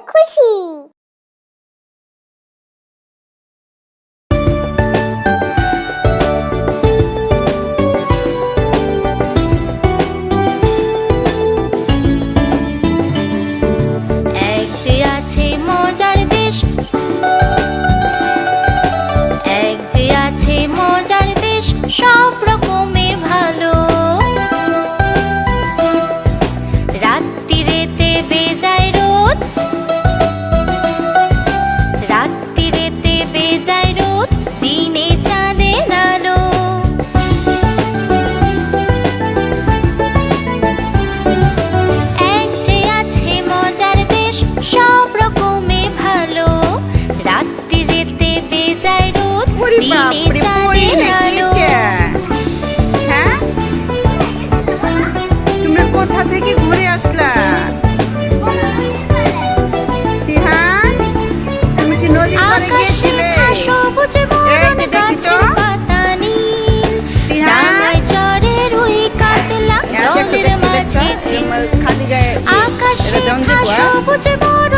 খুশি। এটা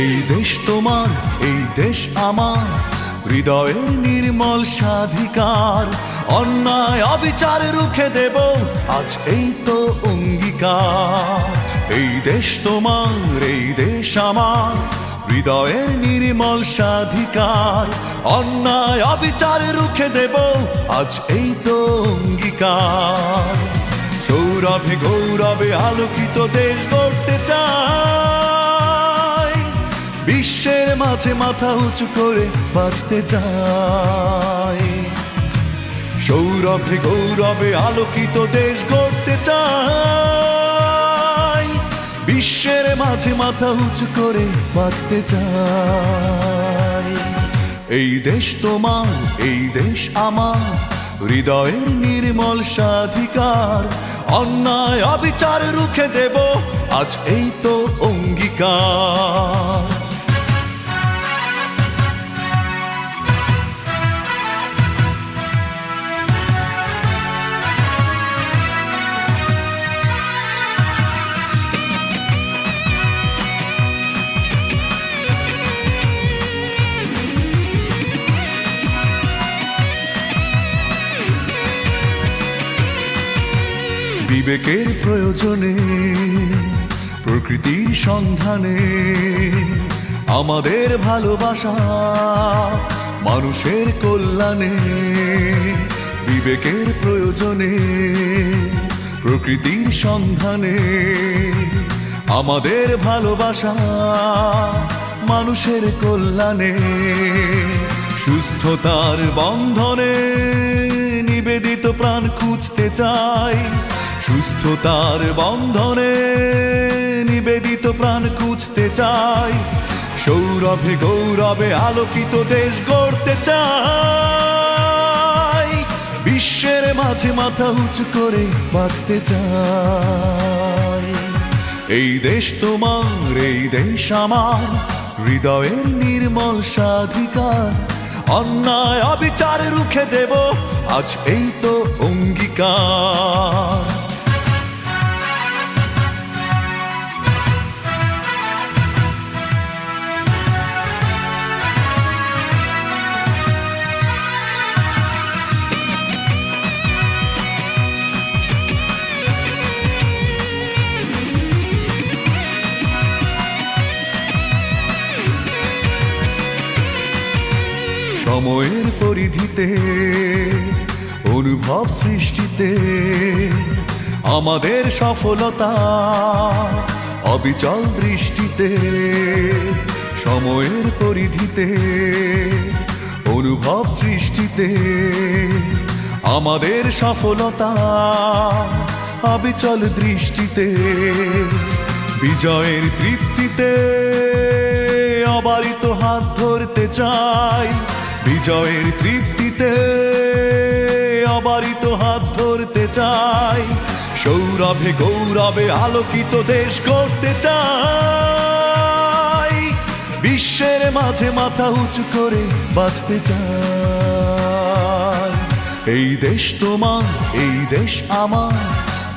এই দেশ তোমার, এই দেশ আমার। হৃদয়ের নির্মল স্বাধিকার, অন্যায় অবিচার রুখে দেব, আজ এই তো অঙ্গীকার। এই দেশ তোমার, এই দেশ আমার। হৃদয়ের নির্মল স্বাধিকার, অন্যায় অবিচার রুখে দেব, আজ এই তো অঙ্গীকার। সৌরভে গৌরবে আলোকিত দেশ গড়তে চাই। বিশ্বের মাঝে মাথা উঁচু করে বাঁচতে চাই। সৌরভে, গৌরবে আলোকিত দেশ গড়তে চাই। বিশ্বের মাঝে মাথা উঁচু করে বাঁচতে চাই। এই দেশ তোমার, এই দেশ আমার। হৃদয়ের নির্মল স্বাধিকার। অন্যায় অবিচার রুখে দেব, আজ এই তো অঙ্গীকার। বিবেকের প্রয়োজনে, প্রকৃতির সন্ধানে, আমাদের ভালোবাসা মানুষের কল্যাণে, বিবেকের প্রয়োজনে, প্রকৃতির সন্ধানে, আমাদের ভালোবাসা মানুষের কল্যাণে, সুস্থতার বন্ধনে নিবেদিত প্রাণ খুঁজতে চাই। সুস্থতার বন্ধনে নিবেদিত প্রাণ খুঁজতে চাই। সৌরভে, গৌরবে আলোকিত দেশ গড়তে চাই। বিশ্বের মাঝে মাথা উঁচু করে বাঁচতে চাই। এই দেশ তোমার, এই দেশ আমার, হৃদয়ের নির্মল স্বাধিকার। অন্যায় অবিচার রুখে দেব, আজ এই তো অঙ্গীকার। সময়ের পরিধিতে, অনুভব সৃষ্টিতে, আমাদের সফলতা অবিচল দৃষ্টিতে, সময়ের পরিধিতে, অনুভব সৃষ্টিতে, আমাদের সফলতা অবিচল দৃষ্টিতে, বিজয়ের তৃপ্তিতে অবারিত হাত ধরতে চাই। বিজয়ের তৃপ্তিতে অবারিত হাত ধরতে চাই। সৌরভে, গৌরবে আলোকিত দেশ করতে চাই। বিশ্বের মাঝে মাথা উঁচু করে বাঁচতে চাই। এই দেশ তোমার, এই দেশ আমার।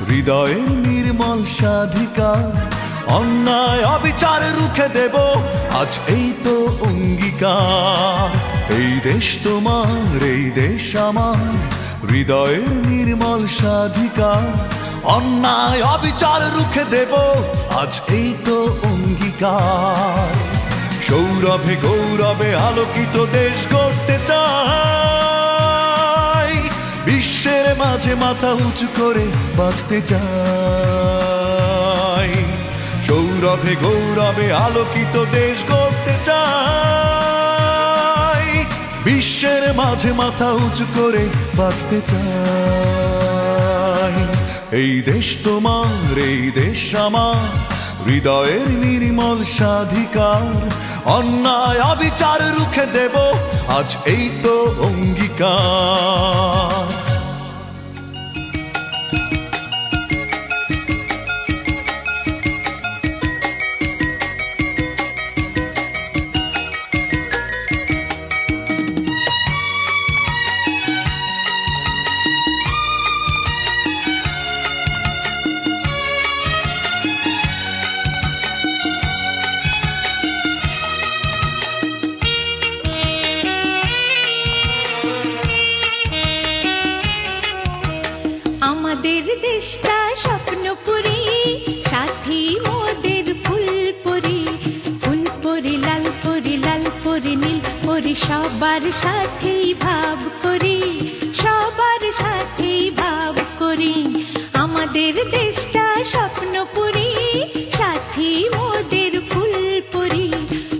হৃদয়ের নির্মল স্বাধিকার। অন্যায় অবিচার রুখে দেব, আজ এই তো অঙ্গীকার। এই দেশ তোমার, এই দেশ আমার। হৃদয়ের নির্মল স্বাধিকার। অন্যায়, অবিচার রুখে দেব, আজ এই তো অঙ্গীকার। সৌরভে গৌরবে আলোকিত দেশ করতে চাই। বিশ্বের মাঝে মাথা উঁচু করে বাঁচতে চাই। সৌরভে গৌরবে আলোকিত দেশ করতে চাই। বিশ্বের মাঝে মাথা উঁচু করে বাঁচতে চাই। এই দেশ তোমার, এই দেশ আমার। হৃদয়ের নির্মল স্বাধিকার। অন্যায় অবিচার রুখে দেব, আজ এই তো অঙ্গীকার। পুরি সবার সাথেই ভাব করি, সবার সাথেই ভাব করি। আমাদের দেশটা স্বপ্ন পুরি সাথী মোদের